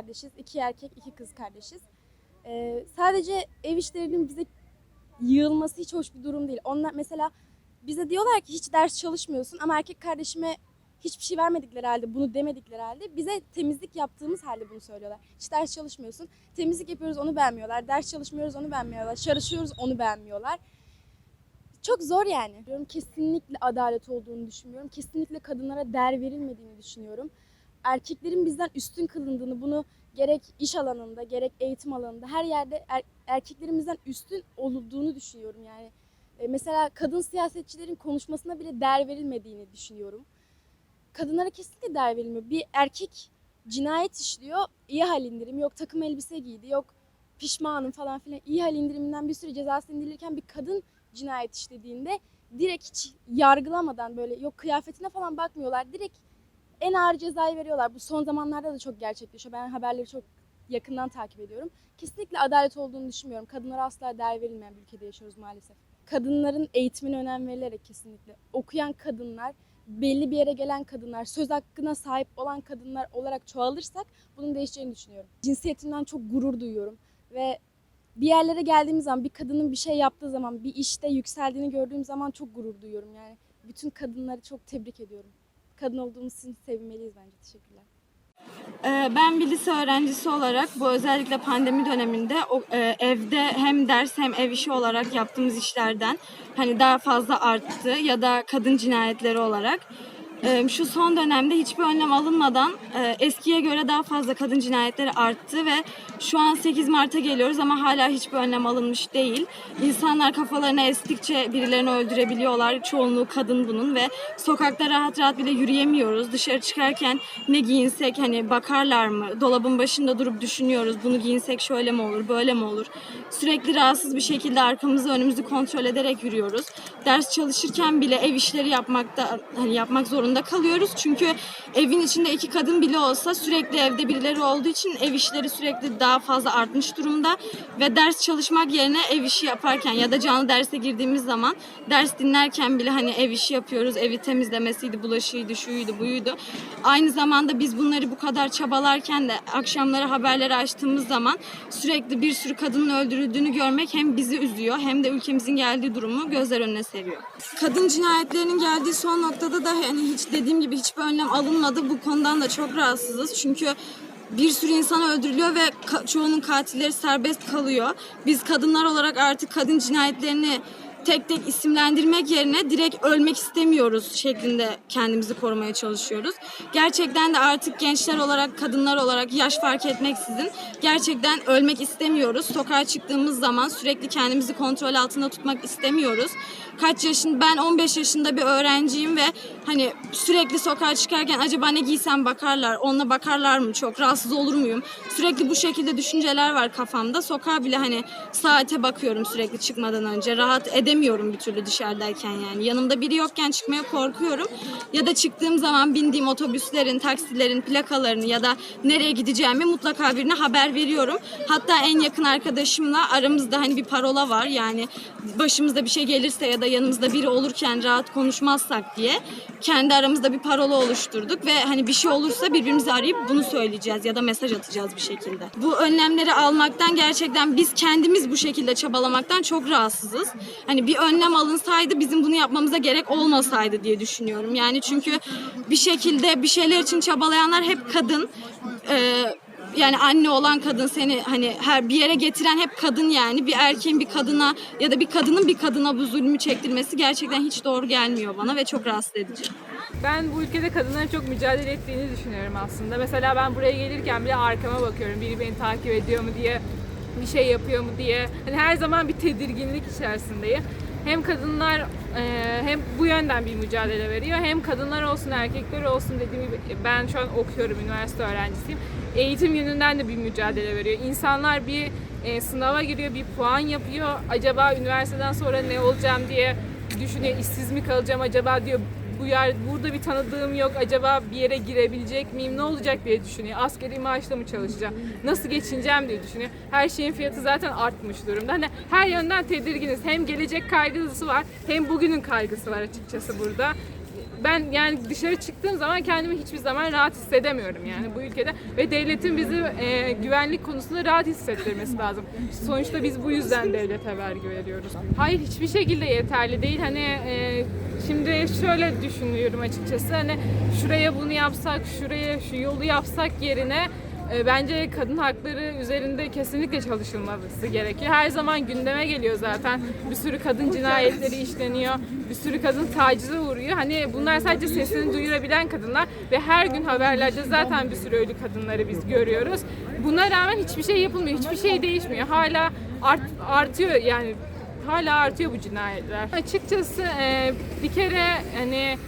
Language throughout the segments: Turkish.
kardeşiz. iki erkek, iki kız kardeşiz. Ee, sadece ev işlerinin bize yığılması hiç hoş bir durum değil. Onlar mesela bize diyorlar ki hiç ders çalışmıyorsun ama erkek kardeşime hiçbir şey vermedikleri halde, bunu demedikleri halde bize temizlik yaptığımız halde bunu söylüyorlar. Hiç ders çalışmıyorsun. Temizlik yapıyoruz onu beğenmiyorlar. Ders çalışmıyoruz onu beğenmiyorlar. Çalışıyoruz onu beğenmiyorlar. Çok zor yani. Diyorum kesinlikle adalet olduğunu düşünmüyorum. Kesinlikle kadınlara değer verilmediğini düşünüyorum. Erkeklerin bizden üstün kılındığını, bunu gerek iş alanında, gerek eğitim alanında her yerde er, erkeklerin bizden üstün olduğunu düşünüyorum yani. E, mesela kadın siyasetçilerin konuşmasına bile değer verilmediğini düşünüyorum. Kadınlara kesinlikle değer verilmiyor. Bir erkek cinayet işliyor, iyi hal indirim, yok takım elbise giydi, yok pişmanım falan filan. İyi hal indiriminden bir sürü cezası indirilirken bir kadın cinayet işlediğinde direkt hiç yargılamadan böyle yok kıyafetine falan bakmıyorlar. Direkt en ağır cezayı veriyorlar. Bu son zamanlarda da çok gerçekleşiyor. Ben haberleri çok yakından takip ediyorum. Kesinlikle adalet olduğunu düşünmüyorum. Kadınlara asla değer verilmeyen bir ülkede yaşıyoruz maalesef. Kadınların eğitimine önem verilerek kesinlikle. Okuyan kadınlar, belli bir yere gelen kadınlar, söz hakkına sahip olan kadınlar olarak çoğalırsak bunun değişeceğini düşünüyorum. Cinsiyetimden çok gurur duyuyorum ve bir yerlere geldiğimiz zaman bir kadının bir şey yaptığı zaman bir işte yükseldiğini gördüğüm zaman çok gurur duyuyorum yani. Bütün kadınları çok tebrik ediyorum. Kadın olduğumuz için sevinmeliyiz bence. Teşekkürler. Ee, Ben bir lise öğrencisi olarak bu özellikle pandemi döneminde e, evde hem ders hem ev işi olarak yaptığımız işlerden hani daha fazla arttı ya da kadın cinayetleri olarak şu son dönemde hiçbir önlem alınmadan e, eskiye göre daha fazla kadın cinayetleri arttı ve şu an 8 Mart'a geliyoruz ama hala hiçbir önlem alınmış değil. İnsanlar kafalarına estikçe birilerini öldürebiliyorlar. Çoğunluğu kadın bunun ve sokakta rahat rahat bile yürüyemiyoruz. Dışarı çıkarken ne giyinsek hani bakarlar mı? Dolabın başında durup düşünüyoruz. Bunu giyinsek şöyle mi olur, böyle mi olur? Sürekli rahatsız bir şekilde arkamızı önümüzü kontrol ederek yürüyoruz. Ders çalışırken bile ev işleri yapmakta hani yapmak zorunda kalıyoruz. Çünkü evin içinde iki kadın bile olsa sürekli evde birileri olduğu için ev işleri sürekli daha fazla artmış durumda ve ders çalışmak yerine ev işi yaparken ya da canlı derse girdiğimiz zaman ders dinlerken bile hani ev işi yapıyoruz. Evi temizlemesiydi, bulaşıydı, şuydu, buydu. Aynı zamanda biz bunları bu kadar çabalarken de akşamları haberleri açtığımız zaman sürekli bir sürü kadının öldürüldüğünü görmek hem bizi üzüyor hem de ülkemizin geldiği durumu gözler önüne seriyor. Kadın cinayetlerinin geldiği son noktada da hani hiç dediğim gibi hiçbir önlem alınmadı. Bu konudan da çok rahatsızız. Çünkü bir sürü insan öldürülüyor ve çoğunun katilleri serbest kalıyor. Biz kadınlar olarak artık kadın cinayetlerini tek tek isimlendirmek yerine direkt ölmek istemiyoruz şeklinde kendimizi korumaya çalışıyoruz. Gerçekten de artık gençler olarak, kadınlar olarak yaş fark etmeksizin gerçekten ölmek istemiyoruz. Sokağa çıktığımız zaman sürekli kendimizi kontrol altında tutmak istemiyoruz. Kaç yaşın ben 15 yaşında bir öğrenciyim ve hani sürekli sokağa çıkarken acaba ne giysem bakarlar, onunla bakarlar mı çok, rahatsız olur muyum? Sürekli bu şekilde düşünceler var kafamda. Sokağa bile hani saate bakıyorum sürekli çıkmadan önce. Rahat edemiyorum bir türlü dışarıdayken yani. Yanımda biri yokken çıkmaya korkuyorum. Ya da çıktığım zaman bindiğim otobüslerin, taksilerin plakalarını ya da nereye gideceğimi mutlaka birine haber veriyorum. Hatta en yakın arkadaşımla aramızda hani bir parola var. Yani başımızda bir şey gelirse ya da yanımızda biri olurken rahat konuşmazsak diye kendi aramızda bir parola oluşturduk ve hani bir şey olursa birbirimizi arayıp bunu söyleyeceğiz ya da mesaj atacağız bir şekilde. Bu önlemleri almaktan gerçekten biz kendimiz bu şekilde çabalamaktan çok rahatsızız. Hani bir önlem alınsaydı bizim bunu yapmamıza gerek olmasaydı diye düşünüyorum. Yani çünkü bir şekilde bir şeyler için çabalayanlar hep kadın. Ee, yani anne olan kadın seni hani her bir yere getiren hep kadın yani bir erkeğin bir kadına ya da bir kadının bir kadına bu zulmü çektirmesi gerçekten hiç doğru gelmiyor bana ve çok rahatsız edici. Ben bu ülkede kadınların çok mücadele ettiğini düşünüyorum aslında. Mesela ben buraya gelirken bile arkama bakıyorum. Biri beni takip ediyor mu diye, bir şey yapıyor mu diye. Hani her zaman bir tedirginlik içerisindeyim. Hem kadınlar e, hem bu yönden bir mücadele veriyor. Hem kadınlar olsun erkekler olsun dediğim gibi ben şu an okuyorum, üniversite öğrencisiyim. Eğitim yönünden de bir mücadele veriyor. İnsanlar bir e, sınava giriyor, bir puan yapıyor. Acaba üniversiteden sonra ne olacağım diye düşünüyor. İşsiz mi kalacağım acaba diyor bu yer burada bir tanıdığım yok acaba bir yere girebilecek miyim ne olacak diye düşünüyor. Askeri maaşla mı çalışacağım? Nasıl geçineceğim diye düşünüyor. Her şeyin fiyatı zaten artmış durumda. Hani her yönden tedirginiz. Hem gelecek kaygısı var hem bugünün kaygısı var açıkçası burada. Ben yani dışarı çıktığım zaman kendimi hiçbir zaman rahat hissedemiyorum yani bu ülkede ve devletin bizi e, güvenlik konusunda rahat hissettirmesi lazım. Sonuçta biz bu yüzden devlete vergi veriyoruz. Hayır hiçbir şekilde yeterli değil. Hani e, şimdi şöyle düşünüyorum açıkçası. Hani şuraya bunu yapsak, şuraya şu yolu yapsak yerine Bence kadın hakları üzerinde kesinlikle çalışılması gerekiyor. Her zaman gündeme geliyor zaten. Bir sürü kadın cinayetleri işleniyor. Bir sürü kadın tacize uğruyor. Hani bunlar sadece sesini duyurabilen kadınlar ve her gün haberlerde zaten bir sürü ölü kadınları biz görüyoruz. Buna rağmen hiçbir şey yapılmıyor. Hiçbir şey değişmiyor. Hala art, artıyor yani hala artıyor bu cinayetler. Açıkçası e, bir kere hani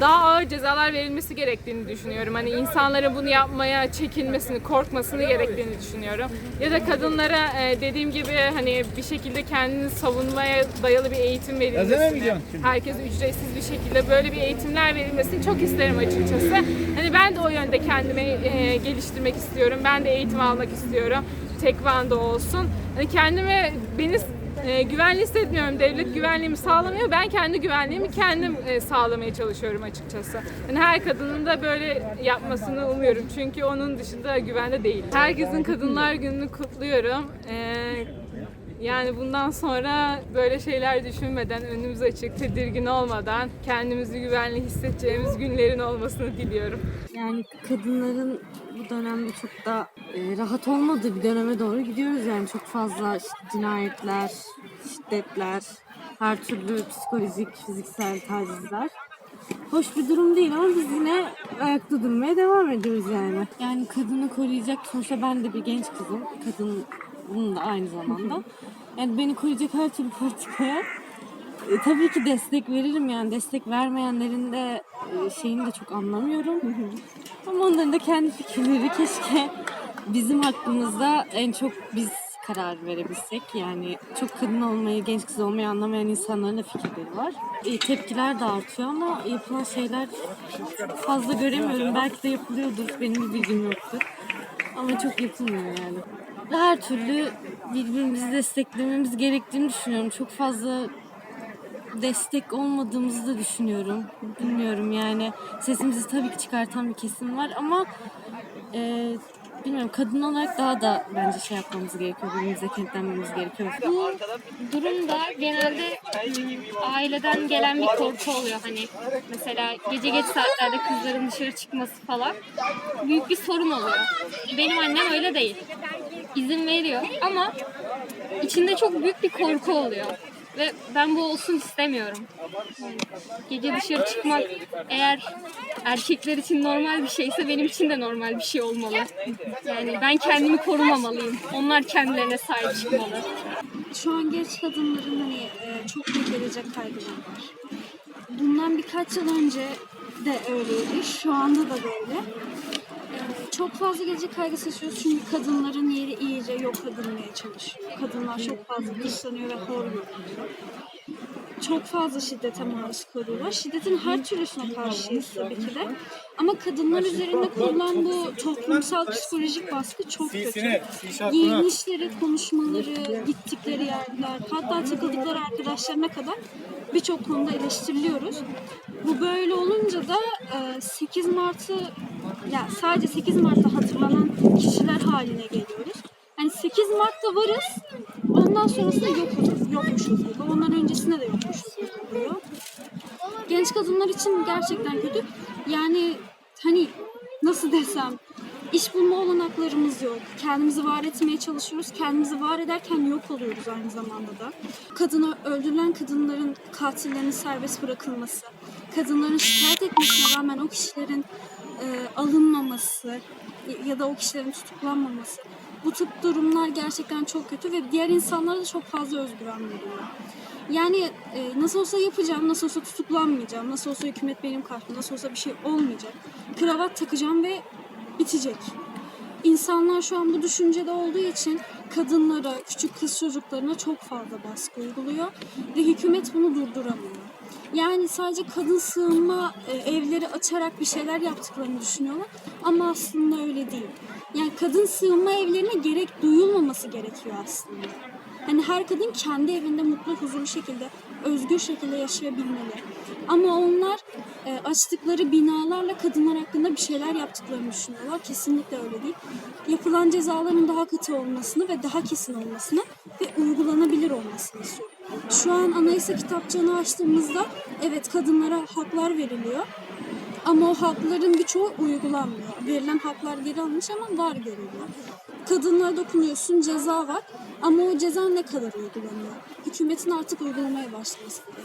daha ağır cezalar verilmesi gerektiğini düşünüyorum. Hani insanların bunu yapmaya çekinmesini, korkmasını gerektiğini düşünüyorum. Ya da kadınlara e, dediğim gibi hani bir şekilde kendini savunmaya dayalı bir eğitim verilmesini, herkese ücretsiz bir şekilde böyle bir eğitimler verilmesini çok isterim açıkçası. Hani ben de o yönde kendimi e, geliştirmek istiyorum. Ben de eğitim almak istiyorum. Tekvando olsun. Hani kendime beni e, güvenli hissetmiyorum. Devlet güvenliğimi sağlamıyor. Ben kendi güvenliğimi kendim e, sağlamaya çalışıyorum açıkçası. Yani her kadının da böyle yapmasını umuyorum. Çünkü onun dışında güvende değil. Herkesin Kadınlar Günü'nü kutluyorum. E, yani bundan sonra böyle şeyler düşünmeden, önümüz açık, tedirgin olmadan kendimizi güvenli hissedeceğimiz günlerin olmasını diliyorum. Yani kadınların bu dönemde çok da e, rahat olmadığı bir döneme doğru gidiyoruz yani çok fazla işte cinayetler, şiddetler, her türlü psikolojik, fiziksel tacizler. Hoş bir durum değil ama biz yine ayakta durmaya devam ediyoruz yani. Yani kadını koruyacak sonuçta ben de bir genç kızım. Kadın da aynı zamanda. Yani beni koruyacak her türlü politikaya e, tabii ki destek veririm yani destek vermeyenlerin de e, şeyini de çok anlamıyorum. Ama onların da kendi fikirleri keşke bizim hakkımızda en çok biz karar verebilsek. Yani çok kadın olmayı, genç kız olmayı anlamayan insanların da fikirleri var. E, tepkiler de artıyor ama yapılan şeyler fazla göremiyorum. Belki de yapılıyordur. Benim bir bilgim yoktur. Ama çok yapılmıyor yani. Her türlü birbirimizi desteklememiz gerektiğini düşünüyorum. Çok fazla destek olmadığımızı da düşünüyorum. Bilmiyorum yani sesimizi tabii ki çıkartan bir kesim var ama e, bilmiyorum kadın olarak daha da bence şey yapmamız gerekiyor. Birbirimize kenetlenmemiz gerekiyor. Bu durumda genelde aileden gelen bir korku oluyor hani mesela gece geç saatlerde kızların dışarı çıkması falan büyük bir sorun oluyor. Benim annem öyle değil. İzin veriyor ama içinde çok büyük bir korku oluyor. Ve ben bu olsun istemiyorum. Yani gece dışarı çıkmak eğer erkekler için normal bir şeyse benim için de normal bir şey olmalı. Yani ben kendimi korumamalıyım. Onlar kendilerine sahip çıkmalı. şu an genç kadınların hani e, çok büyük gelecek kaygıları var. Bundan birkaç yıl önce de öyleydi. Şu anda da böyle. Çok fazla gelecek kaygısı yaşıyoruz çünkü kadınların yeri iyice yok edilmeye çalışıyor. Kadınlar çok fazla dışlanıyor ve hor görülüyor. Çok fazla şiddete maruz kalıyorlar. Şiddetin her türlüsüne karşıyız tabii ki de. Ama kadınlar üzerinde kurulan bu toplumsal psikolojik baskı çok kötü. Giyinişleri, konuşmaları, gittikleri yerler, hatta takıldıkları arkadaşlarına kadar birçok konuda eleştiriliyoruz. Bu böyle olunca da e, 8 Mart'ı ya sadece 8 Mart'ta hatırlanan kişiler haline geliyoruz. Hani 8 Mart'ta varız, ondan sonrasında yokuz, yokmuşuz gibi. Ondan öncesinde de yokmuşuz gibi oluyor. Genç kadınlar için gerçekten kötü. Yani hani nasıl desem iş bulma olanaklarımız yok. Kendimizi var etmeye çalışıyoruz. Kendimizi var ederken yok oluyoruz aynı zamanda da. Kadını öldürülen kadınların katillerinin serbest bırakılması, kadınların şikayet etmesine rağmen o kişilerin e, alınmaması ya da o kişilerin tutuklanmaması. Bu tip durumlar gerçekten çok kötü ve diğer insanlara da çok fazla özgüven veriyor. Yani e, nasıl olsa yapacağım, nasıl olsa tutuklanmayacağım, nasıl olsa hükümet benim karşımda, nasıl olsa bir şey olmayacak. Kravat takacağım ve bitecek. İnsanlar şu an bu düşüncede olduğu için kadınlara, küçük kız çocuklarına çok fazla baskı uyguluyor ve hükümet bunu durduramıyor. Yani sadece kadın sığınma e, evleri açarak bir şeyler yaptıklarını düşünüyorlar ama aslında öyle değil. Yani kadın sığınma evlerine gerek duyulmaması gerekiyor aslında. Hani her kadın kendi evinde mutlu, huzurlu şekilde, özgür şekilde yaşayabilmeli. Ama onlar e, açtıkları binalarla kadınlar hakkında bir şeyler yaptıklarını düşünüyorlar. Kesinlikle öyle değil. Yapılan cezaların daha katı olmasını ve daha kesin olmasını ve uygulanabilir olmasını istiyorum. Şu an anayasa kitapçığını açtığımızda evet kadınlara haklar veriliyor. Ama o hakların birçoğu uygulanmıyor. Verilen haklar geri alınmış ama var görülüyor. Kadınlara dokunuyorsun ceza var ama o ceza ne kadar uygulanıyor? Hükümetin artık uygulamaya başlaması.